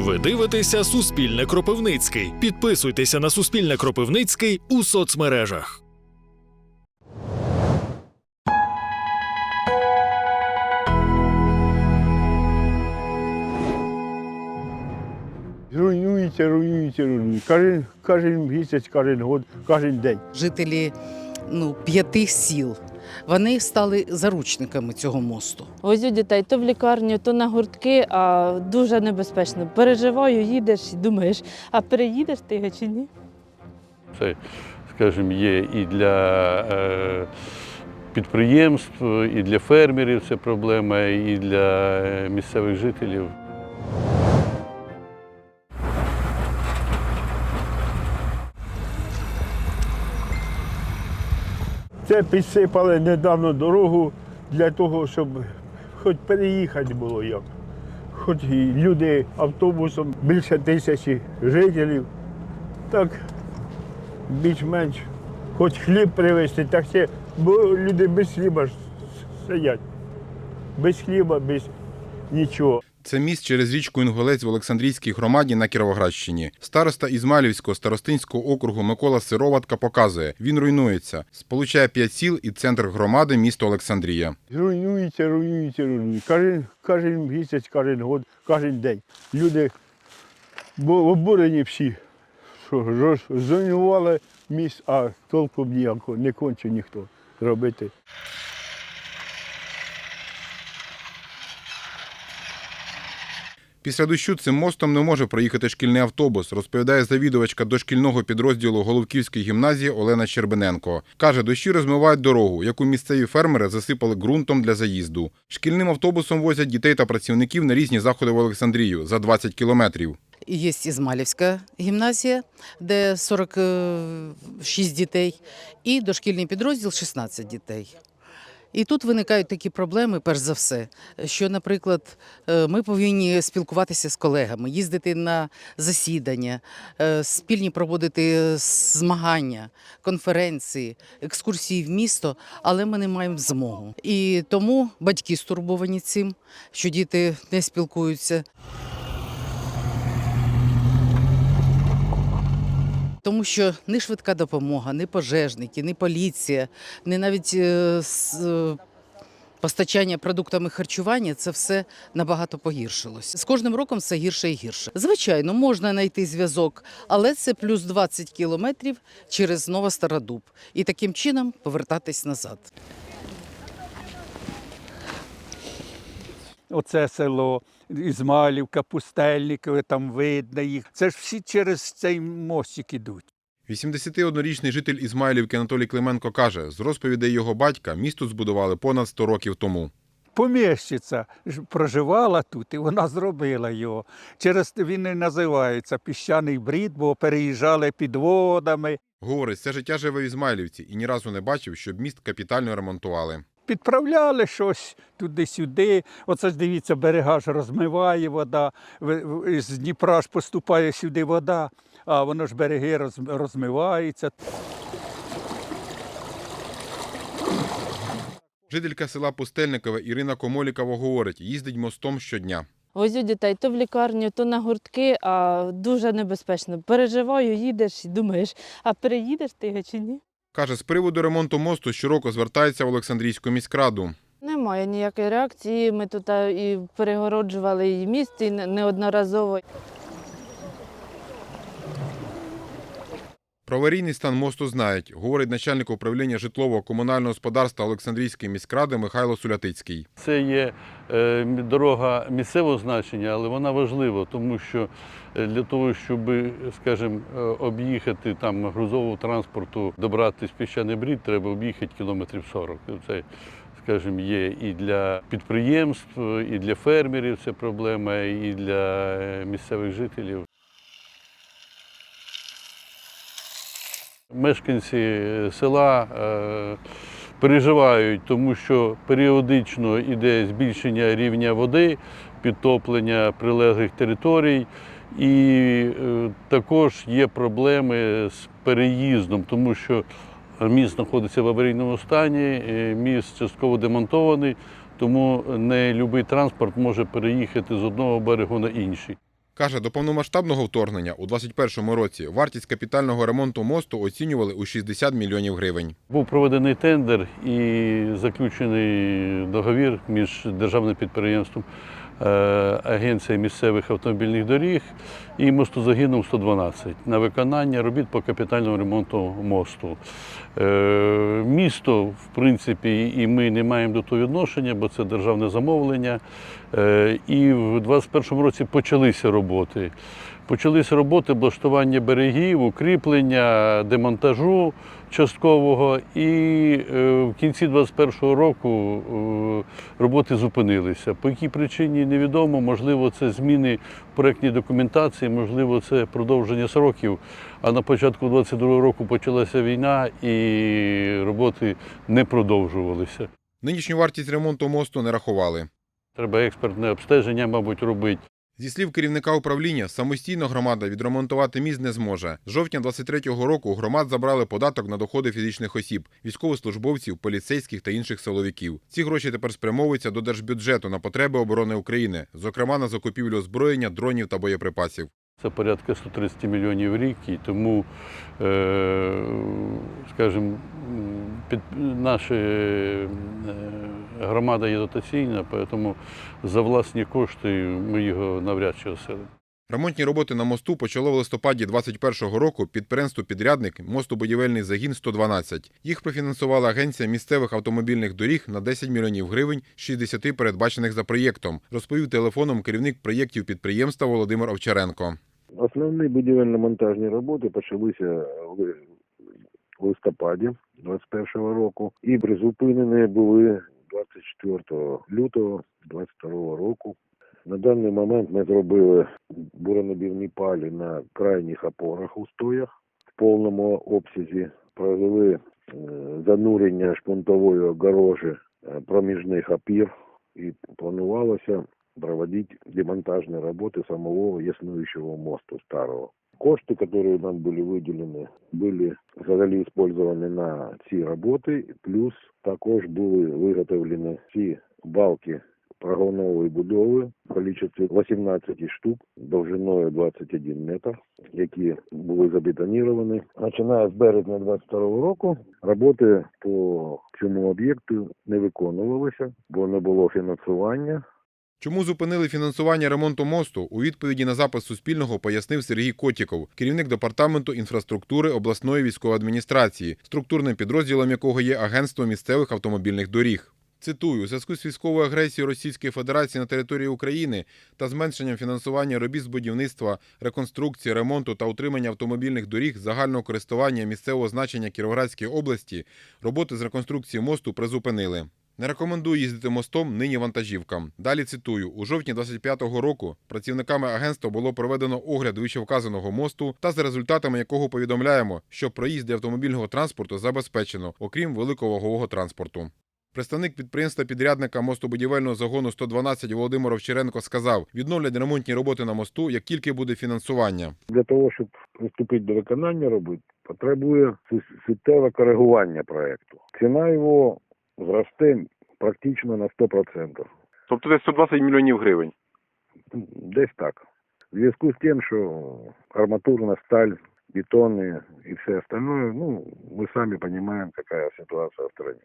Ви дивитеся Суспільне Кропивницький. Підписуйтеся на Суспільне Кропивницький у соцмережах. Руйнується, руйнується, руйнується. Кожен, кожен місяць, кожен год, кожен день. жителі ну, п'яти сіл. Вони стали заручниками цього мосту. Возю дітей то в лікарню, то на гуртки, а дуже небезпечно. Переживаю, їдеш і думаєш, а переїдеш ти його чи ні? Це, скажімо, є і для е, підприємств, і для фермерів це проблема, і для е, місцевих жителів. Це підсипали недавно дорогу для того, щоб хоч переїхати було як. Хоч і люди автобусом більше тисячі жителів. Так більш-менш хоч хліб привезти, так ще, бо люди без хліба сидять. Без хліба, без нічого. Це міст через річку Інгулець в Олександрійській громаді на Кіровоградщині. Староста Ізмайлівського старостинського округу Микола Сироватка показує, він руйнується. Сполучає п'ять сіл і центр громади місто Олександрія. Руйнується, руйнується, руйнується. Кожен, кожен місяць, кожен год, кожен день. Люди обурені всі, що зруйнували міст, а толком ніякого не конче ніхто робити. Після дощу цим мостом не може проїхати шкільний автобус, розповідає завідувачка дошкільного підрозділу Головківської гімназії Олена Щербиненко. Каже, дощі розмивають дорогу, яку місцеві фермери засипали ґрунтом для заїзду. Шкільним автобусом возять дітей та працівників на різні заходи в Олександрію за 20 кілометрів. Є Ізмалівська гімназія, де 46 дітей, і дошкільний підрозділ 16 дітей. І тут виникають такі проблеми, перш за все, що, наприклад, е, ми повинні спілкуватися з колегами, їздити на засідання, е, спільні проводити змагання, конференції, екскурсії в місто, але ми не маємо змогу. І тому батьки стурбовані цим, що діти не спілкуються. Тому що ні швидка допомога, ні пожежники, ні поліція, ні навіть е, е, постачання продуктами харчування це все набагато погіршилось. З кожним роком все гірше і гірше. Звичайно, можна знайти зв'язок, але це плюс 20 кілометрів через Новостародуб. І таким чином повертатись назад. Оце село Ізмалівка, Пустельникове, там видно їх. Це ж всі через цей мостик ідуть. 81-річний житель Ізмайлівки Анатолій Клименко каже, з розповідей його батька місто збудували понад 100 років тому. Поміщиця проживала тут, і вона зробила його. Через він і називається піщаний брід, бо переїжджали підводами. Говорить, все життя живе в Ізмайлівці і ні разу не бачив, щоб міст капітально ремонтували. Підправляли щось туди-сюди. Оце ж дивіться, берега ж розмиває вода, з Дніпра ж поступає сюди вода, а воно ж береги роз- розмиваються. Жителька села Пустельникове Ірина Комолікова говорить, їздить мостом щодня. Возю дітей то в лікарню, то на гуртки, а дуже небезпечно. Переживаю, їдеш і думаєш, а переїдеш ти його чи ні? Каже, з приводу ремонту мосту щороку звертається в Олександрійську міськраду. Немає ніякої реакції. Ми тут і перегороджували і міст, і неодноразово. Про аварійний стан мосту знають, говорить начальник управління житлового комунального господарства Олександрійської міськради Михайло Сулятицький. Це є е, дорога місцевого значення, але вона важлива, тому що е, для того, щоб, скажімо, е, об'їхати там грузового транспорту, добратися піщаний брід, треба об'їхати кілометрів 40. Це, скажімо, є і для підприємств, і для фермерів це проблема, і для місцевих жителів. Мешканці села е, переживають, тому що періодично йде збільшення рівня води, підтоплення прилеглих територій, і е, також є проблеми з переїздом, тому що міст знаходиться в аварійному стані, е, міст частково демонтований, тому не будь-який транспорт може переїхати з одного берегу на інший. Каже, до повномасштабного вторгнення у 2021 році вартість капітального ремонту мосту оцінювали у 60 мільйонів гривень. Був проведений тендер і заключений договір між державним підприємством Агенція місцевих автомобільних доріг і мостозагином 112 на виконання робіт по капітальному ремонту мосту. Е, Місто, в принципі, і ми не маємо до того відношення, бо це державне замовлення. Е, І в 2021 році почалися роботи. Почалися роботи облаштування берегів, укріплення, демонтажу часткового. І е, в кінці 2021 року е, роботи зупинилися. По якій причині невідомо, можливо, це зміни в проєктній документації, можливо, це продовження сроків. А на початку 2022 року почалася війна і роботи не продовжувалися. Нинішню вартість ремонту мосту не рахували. Треба експертне обстеження, мабуть, робити. Зі слів керівника управління, самостійно громада відремонтувати міст не зможе. З жовтня 23-го року громад забрали податок на доходи фізичних осіб, військовослужбовців, поліцейських та інших силовиків. Ці гроші тепер спрямовуються до держбюджету на потреби оборони України, зокрема на закупівлю озброєння, дронів та боєприпасів. Це порядка 130 мільйонів рік, і тому, е, скажімо, під, наша е, громада є дотаційна, тому за власні кошти ми його навряд чи оселимо. Ремонтні роботи на мосту почало в листопаді 21-го року підприємство-підрядник мостобудівельний загін 112. Їх профінансувала агенція місцевих автомобільних доріг на 10 мільйонів гривень з 60 передбачених за проєктом, розповів телефоном керівник проєктів підприємства Володимир Овчаренко. Основні будівельно-монтажні роботи почалися в листопаді 21 року і призупинені були 24 лютого 22 року. На даний момент ми зробили буронабівні палі на крайніх опорах у стоях в повному обсязі. Провели е, занурення шпунтової огорожі е, проміжних опір і планувалося проводить демонтажные работы самого існуючого мосту старого. Кошти, которые нам были выделены, были взагалі использованы на ці роботи, плюс також були виготовлені ці балки прогонової будови в кількості 18 штук довжиною 21 метр, які були забетоніровані. Починає з березня 22 року роботи по цьому об'єкту не виконувалися, бо не було фінансування. Чому зупинили фінансування ремонту мосту? У відповіді на запис Суспільного пояснив Сергій Котіков, керівник департаменту інфраструктури обласної військової адміністрації, структурним підрозділом якого є Агентство місцевих автомобільних доріг. Цитую, у зв'язку з військовою агресією Російської Федерації на території України та зменшенням фінансування робіт з будівництва, реконструкції, ремонту та утримання автомобільних доріг загального користування місцевого значення Кіровоградської області роботи з реконструкції мосту призупинили. Не рекомендую їздити мостом нині вантажівкам. Далі цитую: у жовтні 25-го року працівниками агентства було проведено огляд вищевказаного мосту, та за результатами якого повідомляємо, що проїзди автомобільного транспорту забезпечено, окрім великовагового транспорту. Представник підприємства підрядника мостобудівельного загону 112 Володимир Овчаренко сказав, відновлять ремонтні роботи на мосту, як тільки буде фінансування. Для того, щоб приступити до виконання робіт, потребує су- суттєве коригування проекту. Ціна його зросте практично на 100%. Тобто десь 120 мільйонів гривень. Десь так. В зв'язку з тим, що арматурна сталь, бетони і все остальное, ну, ми самі розуміємо, яка ситуація в країні.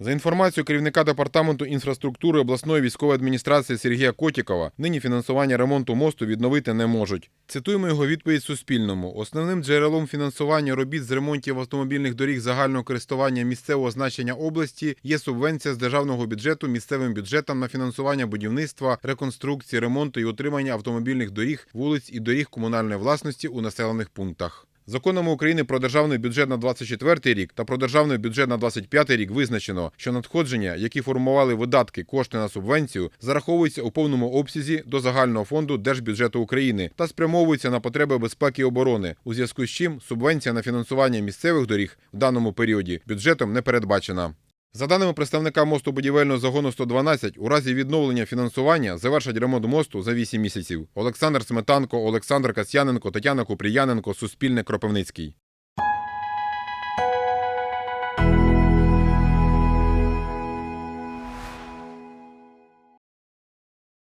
За інформацією керівника департаменту інфраструктури обласної військової адміністрації Сергія Котікова, нині фінансування ремонту мосту відновити не можуть. Цитуємо його відповідь Суспільному. Основним джерелом фінансування робіт з ремонтів автомобільних доріг загального користування місцевого значення області є субвенція з державного бюджету місцевим бюджетам на фінансування будівництва, реконструкції, ремонту і утримання автомобільних доріг, вулиць і доріг комунальної власності у населених пунктах. Законами України про державний бюджет на 24 рік та про державний бюджет на 25 рік визначено, що надходження, які формували видатки кошти на субвенцію, зараховуються у повному обсязі до загального фонду Держбюджету України та спрямовуються на потреби безпеки і оборони, у зв'язку з чим субвенція на фінансування місцевих доріг в даному періоді бюджетом не передбачена. За даними представника мосту будівельного загону 112, у разі відновлення фінансування завершать ремонт мосту за 8 місяців. Олександр Сметанко, Олександр Касьяненко, Тетяна Купріяненко, Суспільне Кропивницький.